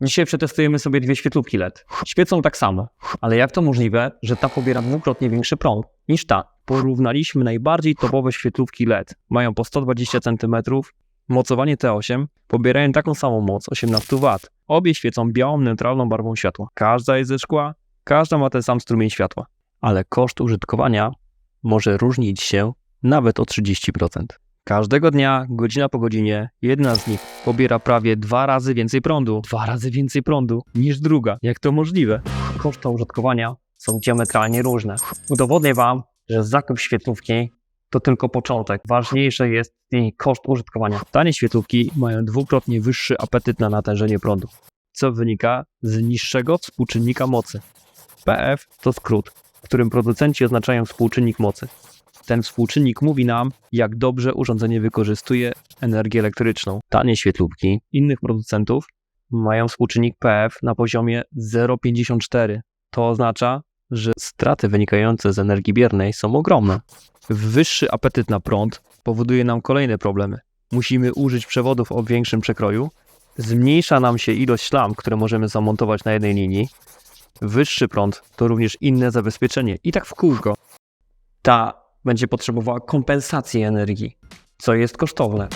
Dzisiaj przetestujemy sobie dwie świetlówki LED. Świecą tak samo, ale jak to możliwe, że ta pobiera dwukrotnie większy prąd niż ta? Porównaliśmy najbardziej topowe świetlówki LED. Mają po 120 cm, mocowanie T8, pobierają taką samą moc 18 W. Obie świecą białą, neutralną barwą światła. Każda jest ze szkła, każda ma ten sam strumień światła. Ale koszt użytkowania może różnić się nawet o 30%. Każdego dnia, godzina po godzinie, jedna z nich pobiera prawie dwa razy więcej prądu. Dwa razy więcej prądu niż druga. Jak to możliwe? Koszty użytkowania są diametralnie różne. Udowodnię Wam, że zakup świetlówki to tylko początek. Ważniejsze jest jej koszt użytkowania. Tanie świetlówki mają dwukrotnie wyższy apetyt na natężenie prądu, co wynika z niższego współczynnika mocy. PF to skrót, którym producenci oznaczają współczynnik mocy. Ten współczynnik mówi nam, jak dobrze urządzenie wykorzystuje energię elektryczną. Tanie świetlówki innych producentów mają współczynnik PF na poziomie 0,54. To oznacza, że straty wynikające z energii biernej są ogromne. Wyższy apetyt na prąd powoduje nam kolejne problemy. Musimy użyć przewodów o większym przekroju, zmniejsza nam się ilość szlam, które możemy zamontować na jednej linii. Wyższy prąd to również inne zabezpieczenie i tak w kółko. Ta będzie potrzebowała kompensacji energii, co jest kosztowne.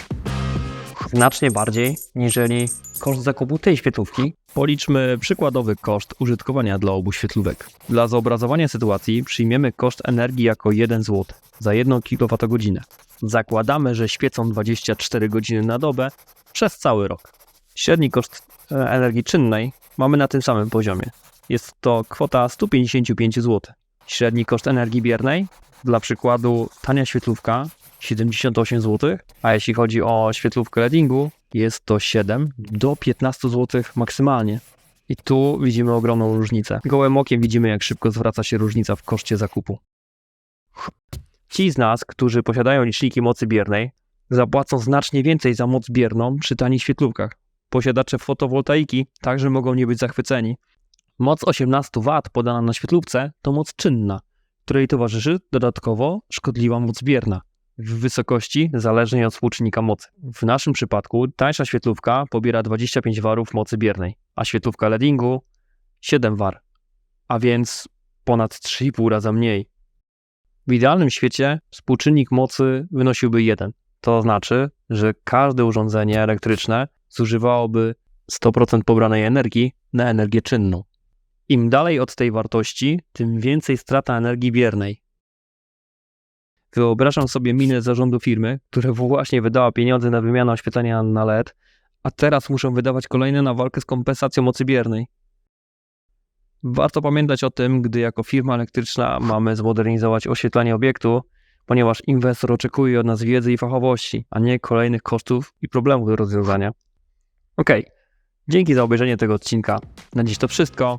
Znacznie bardziej niżeli koszt zakupu tej świetlówki. Policzmy przykładowy koszt użytkowania dla obu świetlówek. Dla zobrazowania sytuacji przyjmiemy koszt energii jako 1 zł za 1 kWh. Zakładamy, że świecą 24 godziny na dobę przez cały rok. Średni koszt e, energii czynnej mamy na tym samym poziomie. Jest to kwota 155 zł. Średni koszt energii biernej dla przykładu tania świetlówka 78 zł, a jeśli chodzi o świetlówkę LEDingu jest to 7 do 15 zł maksymalnie. I tu widzimy ogromną różnicę. Gołym okiem widzimy jak szybko zwraca się różnica w koszcie zakupu. Ci z nas, którzy posiadają liczniki mocy biernej, zapłacą znacznie więcej za moc bierną przy tanich świetlówkach. Posiadacze fotowoltaiki także mogą nie być zachwyceni. Moc 18 W podana na świetlówce to moc czynna, której towarzyszy dodatkowo szkodliwa moc bierna w wysokości zależnej od współczynnika mocy. W naszym przypadku tańsza świetlówka pobiera 25 warów mocy biernej, a świetlówka LEDingu 7 war, a więc ponad 3,5 raza mniej. W idealnym świecie współczynnik mocy wynosiłby 1. To znaczy, że każde urządzenie elektryczne zużywałoby 100% pobranej energii na energię czynną. Im dalej od tej wartości, tym więcej strata energii biernej. Wyobrażam sobie minę zarządu firmy, która właśnie wydała pieniądze na wymianę oświetlenia na LED, a teraz muszą wydawać kolejne na walkę z kompensacją mocy biernej. Warto pamiętać o tym, gdy jako firma elektryczna mamy zmodernizować oświetlenie obiektu, ponieważ inwestor oczekuje od nas wiedzy i fachowości, a nie kolejnych kosztów i problemów do rozwiązania. Ok, dzięki za obejrzenie tego odcinka. Na dziś to wszystko.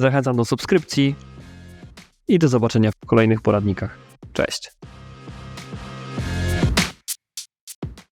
Zachęcam do subskrypcji i do zobaczenia w kolejnych poradnikach. Cześć.